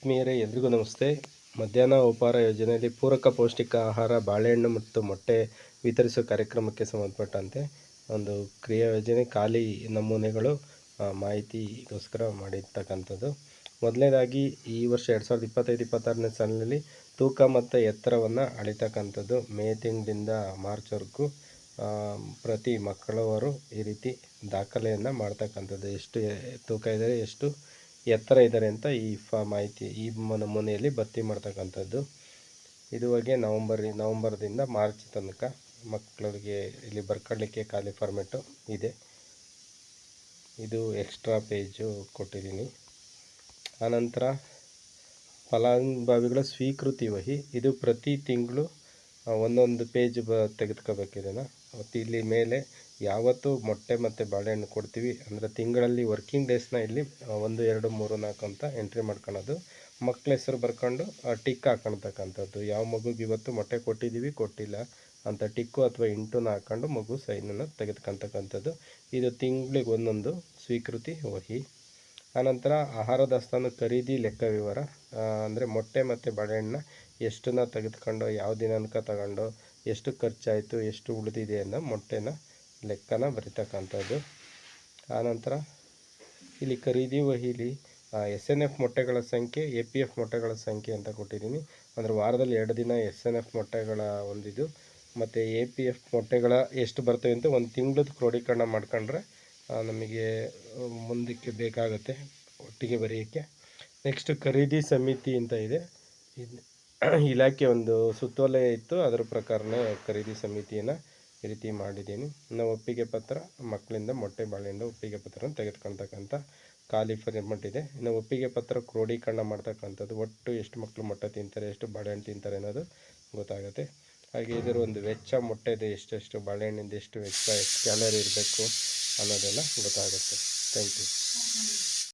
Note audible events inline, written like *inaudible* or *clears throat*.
ಆತ್ಮೀಯರೇ ಎಲ್ರಿಗೂ ನಮಸ್ತೆ. ಮಧ್ಯಾಹ್ನ ಉಪಹಾರ ಯೋಜನೆಯಲ್ಲಿ ಪೂರಕ ಪೌಷ್ಟಿಕ ಆಹಾರ, ಬಾಳೆಹಣ್ಣು ಮತ್ತು ಮೊಟ್ಟೆ ವಿತರಿಸುವ ಕಾರ್ಯಕ್ರಮಕ್ಕೆ ಸಂಬಂಧಪಟ್ಟಂತೆ ಒಂದು ಕ್ರಿಯಾ ಯೋಜನೆ, ಖಾಲಿ ನಮೂನೆಗಳು ಮಾಹಿತಿಗೋಸ್ಕರ ಮಾಡಿರ್ತಕ್ಕಂಥದ್ದು. ಮೊದಲನೇದಾಗಿ, ಈ ವರ್ಷ ಎರಡು ಸಾವಿರದ ಇಪ್ಪತ್ತೈದು, ಇಪ್ಪತ್ತಾರನೇ ಸಾಲಿನಲ್ಲಿ ತೂಕ ಮತ್ತು ಎತ್ತರವನ್ನು ಅಳಿತಕ್ಕಂಥದ್ದು ಮೇ ತಿಂಗಳಿಂದ ಮಾರ್ಚ್ವರೆಗೂ ಪ್ರತಿ ಮಕ್ಕಳವರು ಈ ರೀತಿ ದಾಖಲೆಯನ್ನು ಮಾಡ್ತಕ್ಕಂಥದ್ದು. ಎಷ್ಟು ತೂಕ ಇದ್ದರೆ ಎಷ್ಟು ಎತ್ತರ ಇದ್ದಾರೆ ಅಂತ ಈ ಫ ಮಾಹಿತಿ, ಈ ನಮೂನೆಯಲ್ಲಿ ಭರ್ತಿ ಮಾಡ್ತಕ್ಕಂಥದ್ದು. ಇದುವರೆಗೆ ನವಂಬರ್, ನವಂಬರ್ದಿಂದ ಮಾರ್ಚ್ ತನಕ ಮಕ್ಕಳಿಗೆ ಇಲ್ಲಿ ಬರ್ಕೊಳ್ಳಿಕ್ಕೆ ಖಾಲಿ ಫಾರ್ಮೆಟು ಇದೆ. ಇದು ಎಕ್ಸ್ಟ್ರಾ ಪೇಜು ಕೊಟ್ಟಿದ್ದೀನಿ. ಆನಂತರ ಫಲಾನುಭವಿಗಳ ಸ್ವೀಕೃತಿ ವಹಿ. ಇದು ಪ್ರತಿ ತಿಂಗಳು ಒಂದೊಂದು ಪೇಜ್ ಬ ತೆಗೆದುಕೋಬೇಕು ಇದನ್ನು ಮತ್ತು ಇಲ್ಲಿ ಮೇಲೆ ಯಾವತ್ತು ಮೊಟ್ಟೆ ಮತ್ತು ಬಾಳೆಹಣ್ಣು ಕೊಡ್ತೀವಿ. ಅಂದರೆ ತಿಂಗಳಲ್ಲಿ ವರ್ಕಿಂಗ್ ಡೇಸ್ನ ಇಲ್ಲಿ ಒಂದು, ಎರಡು, ಮೂರು, ನಾಲ್ಕು ಅಂತ ಎಂಟ್ರಿ ಮಾಡ್ಕೊಳೋದು. ಮಕ್ಕಳ ಹೆಸರು ಬರ್ಕೊಂಡು ಟಿಕ್ ಹಾಕೊಳ್ತಕ್ಕಂಥದ್ದು. ಯಾವ ಮಗುಗೆ ಇವತ್ತು ಮೊಟ್ಟೆ ಕೊಟ್ಟಿದ್ದೀವಿ, ಕೊಟ್ಟಿಲ್ಲ ಅಂತ ಟಿಕ್ಕು ಅಥವಾ ಇಂಟುನ ಹಾಕೊಂಡು ಮಗು ಸೈನನ್ನು ತೆಗೆದುಕೊಂತಕ್ಕಂಥದ್ದು ಇದು ತಿಂಗಳಿಗೆ ಒಂದೊಂದು ಸ್ವೀಕೃತಿ ವಹಿ. ಆನಂತರ ಆಹಾರ ದಾಸ್ತಾನು ಖರೀದಿ ಲೆಕ್ಕ ವಿವರ ಅಂದರೆ ಮೊಟ್ಟೆ ಮತ್ತು ಬಾಳೆಹಣ್ಣು ಎಷ್ಟನ್ನ ತೆಗೆದುಕೊಂಡು, ಯಾವ ದಿನಾಂಕ ತಗೊಂಡು, ಎಷ್ಟು ಖರ್ಚಾಯಿತು, ಎಷ್ಟು ಉಳಿದಿದೆ ಅನ್ನೋ ಮೊಟ್ಟೆನ ಲೆಕ್ಕನ ಬರಿತಕ್ಕಂಥದ್ದು. ಆನಂತರ ಇಲ್ಲಿ ಖರೀದಿ ವಹಿಲಿ ಎಸ್ ಎನ್ ಎಫ್ ಮೊಟ್ಟೆಗಳ ಸಂಖ್ಯೆ ಎ ಪಿ ಎಫ್ ಮೊಟ್ಟೆಗಳ ಸಂಖ್ಯೆ ಅಂತ ಕೊಟ್ಟಿದ್ದೀನಿ. ಅಂದರೆ ವಾರದಲ್ಲಿ ಎರಡು ದಿನ ಎಸ್ ಎನ್ ಎಫ್ ಮೊಟ್ಟೆಗಳ ಒಂದಿದು, ಮತ್ತು ಎ ಪಿ ಎಫ್ ಮೊಟ್ಟೆಗಳ ಎಷ್ಟು ಬರ್ತವೆ ಅಂತ ಒಂದು ತಿಂಗಳದ್ದು ಕ್ರೋಢೀಕರಣ ಮಾಡ್ಕೊಂಡ್ರೆ ನಮಗೆ ಮುಂದಕ್ಕೆ ಬೇಕಾಗುತ್ತೆ ಒಟ್ಟಿಗೆ ಬರೆಯೋಕ್ಕೆ. ನೆಕ್ಸ್ಟ್ ಖರೀದಿ ಸಮಿತಿ ಅಂತ ಇದೆ. *clears throat* ಇಲಾಖೆ ಒಂದು ಸುತ್ತೋಲೆ ಇತ್ತು. ಅದರ ಪ್ರಕಾರನೇ ಖರೀದಿ ಸಮಿತಿಯನ್ನು ಈ ರೀತಿ ಮಾಡಿದ್ದೀನಿ. ನಾವು ಒಪ್ಪಿಗೆ ಪತ್ರ, ಮಕ್ಕಳಿಂದ ಮೊಟ್ಟೆ ಬಾಳೆಹಣ್ಣು ಒಪ್ಪಿಗೆ ಪತ್ರ ತೆಗೆದುಕೊಳ್ತಕ್ಕಂಥ ಖಾಲಿ ಫರ್ಮೆಂಟ್ ಇದೆ. ಇನ್ನು ಒಪ್ಪಿಗೆ ಪತ್ರ ಕ್ರೋಢೀಕರಣ ಮಾಡ್ತಕ್ಕಂಥದ್ದು ಒಟ್ಟು ಎಷ್ಟು ಮಕ್ಕಳು ಮೊಟ್ಟೆ ತಿಂತಾರೆ, ಎಷ್ಟು ಬಾಳೆಹಣ್ಣು ತಿಂತಾರೆ ಅನ್ನೋದು ಗೊತ್ತಾಗುತ್ತೆ. ಹಾಗೆ ಇದರ ಒಂದು ವೆಚ್ಚ, ಮೊಟ್ಟೆದು ಎಷ್ಟೆಷ್ಟು, ಬಾಳೆಹಣ್ಣಿಂದ ಎಷ್ಟು ವೆಚ್ಚ, ಎಷ್ಟು ಕ್ಯಾಲರಿ ಇರಬೇಕು ಅನ್ನೋದೆಲ್ಲ ಗೊತ್ತಾಗುತ್ತೆ. Thank you